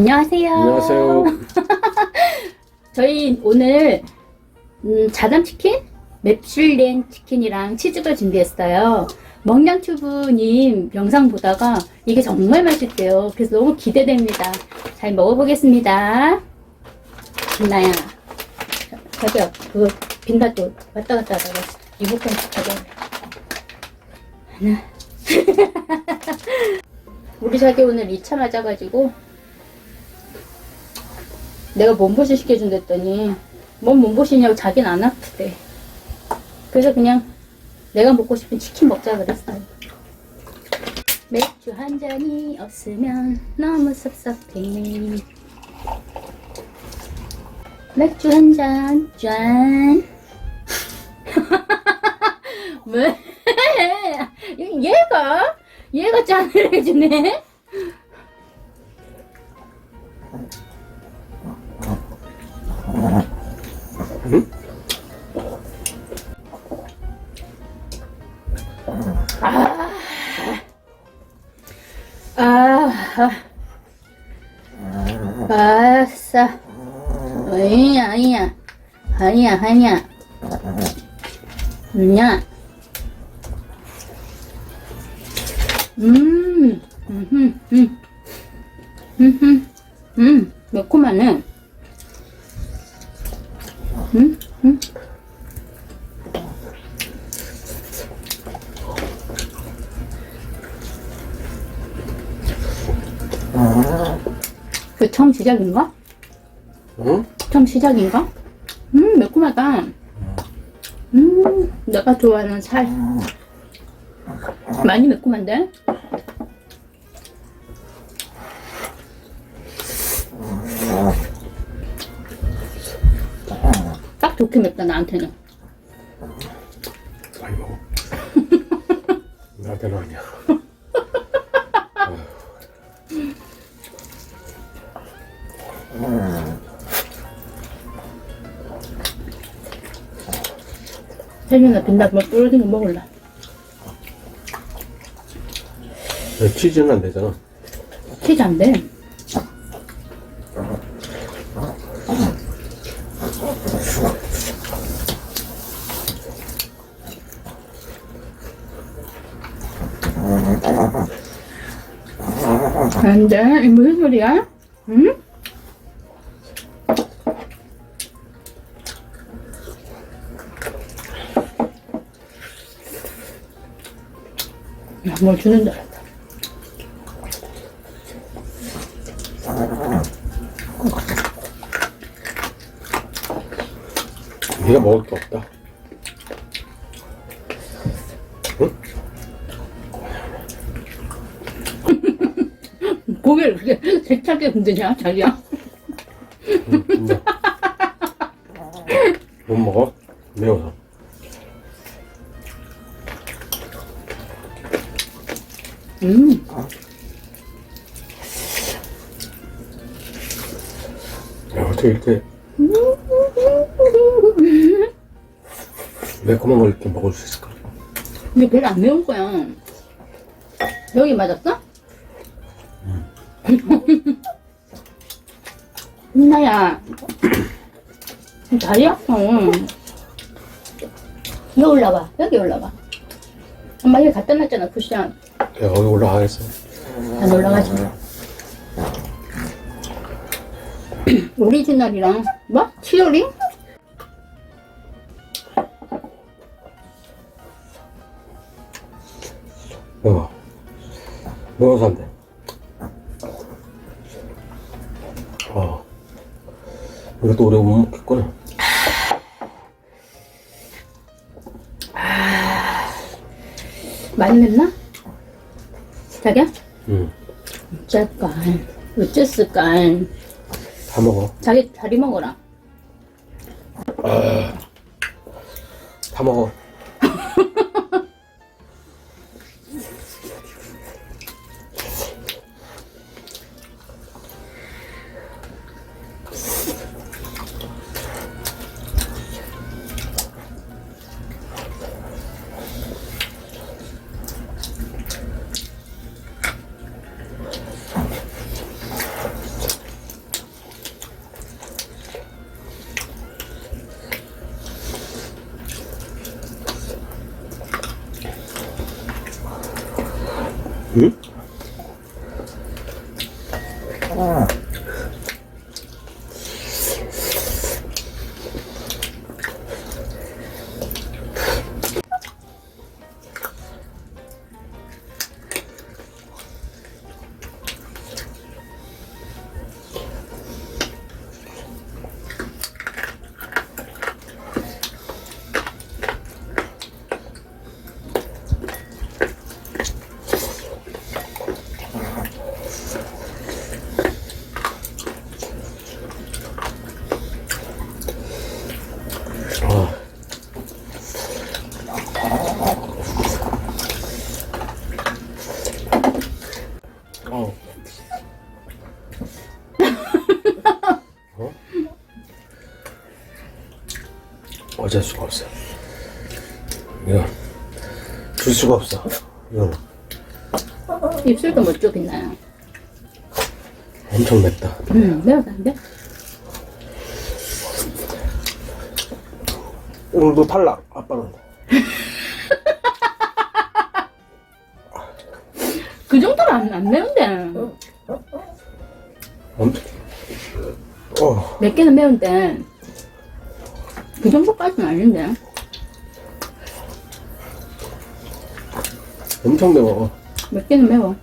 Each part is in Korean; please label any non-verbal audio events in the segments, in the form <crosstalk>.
안녕하세요. 안녕하세요. <laughs> 저희 오늘 음, 자담 치킨, 맵슐린 치킨이랑 치즈볼 준비했어요. 먹냥튜브님 영상 보다가 이게 정말 맛있대요. 그래서 너무 기대됩니다. 잘 먹어보겠습니다. 빛나야. 자기야, 그거 빛나 또 왔다 갔다 하다가 찾아. 하나. <laughs> 우리 자기 오늘 2차 맞아가지고 내가 몸보신 시켜준댔더니 뭔 몸보신이냐고 자기는 안 아프대. 그래서 그냥 내가 먹고 싶은 치킨 먹자 그랬어요. 맥주 한 잔이 없으면 너무 섭섭해. 맥주 한 잔, 짠. <laughs> 왜? 얘가? 얘가 짠을 해주네? 아, 아, 아싸. 아니야, 아니야. 아니야, 아니야. 아니야. 음, 음, 음, 음, 음, 매콤하네. 음, 음. 그 처음 시작인가? 응? 처음 시작인가? 음, 매콤하다. 음, 내가 좋아하는 살. 많이 매콤한데? 좋게 맵다, 나한테는. 많이 먹어. 나한테는 아니야. 혜민아, 빛나, 뭐, 떨어진 거 먹을래? 내 치즈는 안 되잖아. 치즈 안 돼. 안 돼. 이게 무슨 소리야? 응? 야, 뭘 주는 줄 알았다. 네가 먹을 게 없다. 그렇게 세차게 흔드냐, 자기야? 응, 근데 못 먹어? 매워서. 음. 야, 어떻게 이렇게 매콤한 걸 이렇게 먹을 수 있을까? 근데 별로 안 매운 거야. 여기 맞았어? 민나야. 다리 아파. 여기 올라와. 여기 올라와. 엄마 여기 갖다 놨잖아, 쿠션. 야, 거기 올라가겠어. 안 올라가지. 오리지널이랑, 뭐? 치어링? 매워. 매워서 안 돼. 이것도 오래 못 먹겠구나. 많이 맵나? 자기야? 응. 어쩔까? 어쨌을까? 다 먹어. 자기 다리 먹어라. 다 먹어. 어쩔 수가 없어. 이거 줄 수가 없어. 이거는 입술도 못 좁있나요? 엄청 맵다. 음, 안 돼? 오늘도 탈락. 아빠는. <laughs> 그 정도로 안, 안 매운데. 엄청. 어. 몇 개는 매운데. 그 정도까지는 아닌데. 엄청 매워. 몇 개는 매워.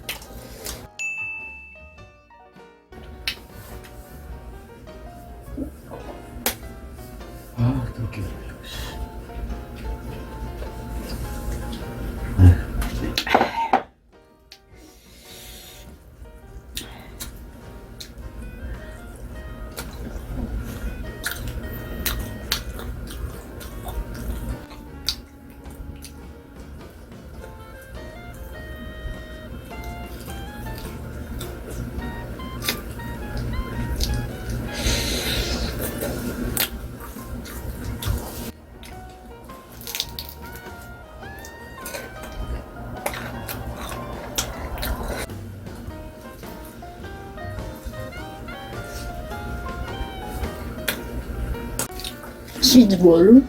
치즈볼.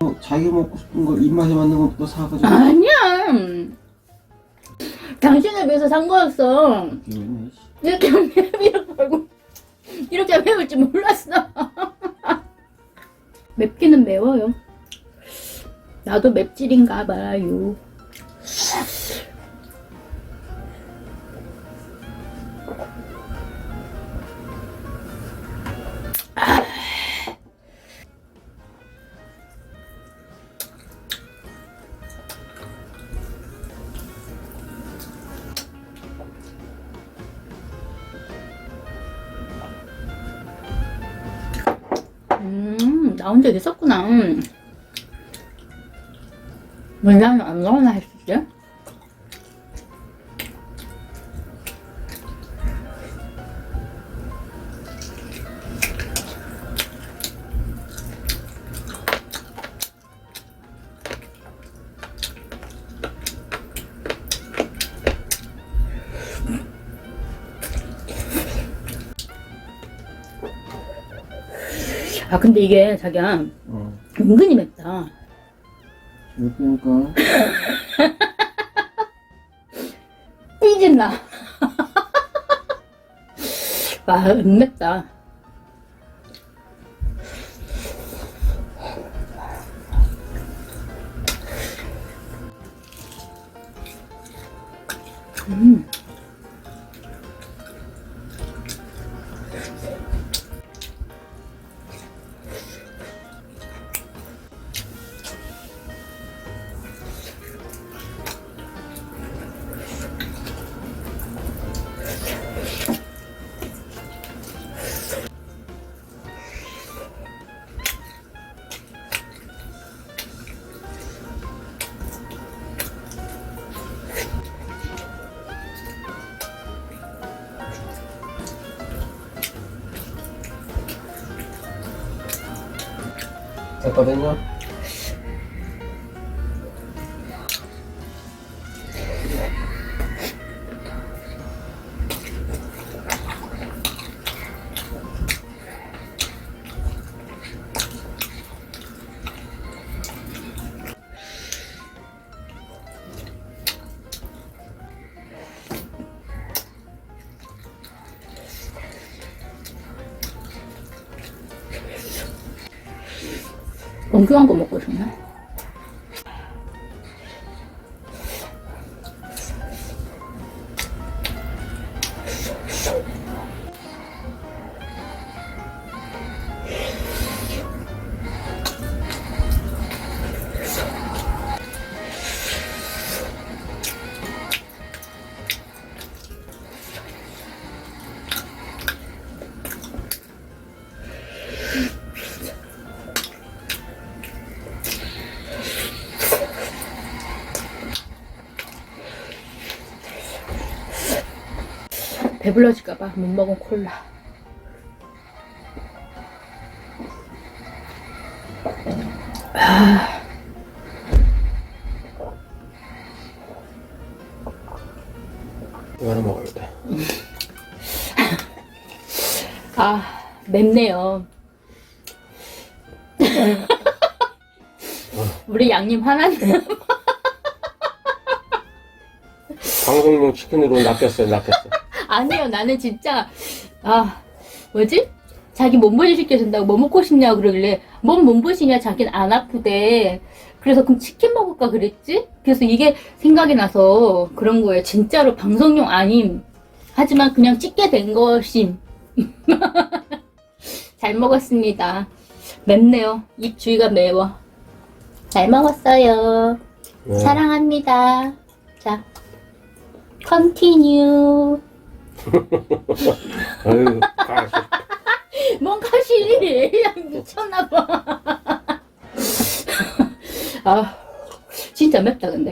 어, 자기 먹고 싶은 거 입맛에 맞는 것부터 사가지고 아니야. 당신을 위해서 산 거였어. 씨. 이렇게 매우고 이렇게 매울 줄 몰랐어. 맵기는 매워요. 나도 맵찔인가 봐요. 음, 나온 적 있었구나. 왜 나는 안 나오나 했었지? 아, 근데 이게 자기야, 어. 은근히 맵다. 그러니까 <laughs> 삐진다. <laughs> 와, 은 맵다. 음. 我等你。 정교한 거 먹고 싶네. 배불러질까봐 못 먹은 콜라. 이거 하나 먹어야겠다. 아, 맵네요. 우리 양님 화났네요. 방송용 치킨으로 낚였어요, 낚였어. 아니요, 나는 진짜, 아, 뭐지? 자기 몸보신 시켜준다고 뭐 먹고 싶냐 그러길래, 뭔 몸보신이야, 자기는 안 아프대. 그래서 그럼 치킨 먹을까 그랬지? 그래서 이게 생각이 나서 그런 거예요. 진짜로 방송용 아님. 하지만 그냥 찍게 된 것임. <laughs> 잘 먹었습니다. 맵네요. 입 주위가 매워. 잘 먹었어요. 네. 사랑합니다. 자, 컨티뉴. 아유, 가시. 뭔 가시 미쳤나 봐. 아, 진짜 맵다 근데.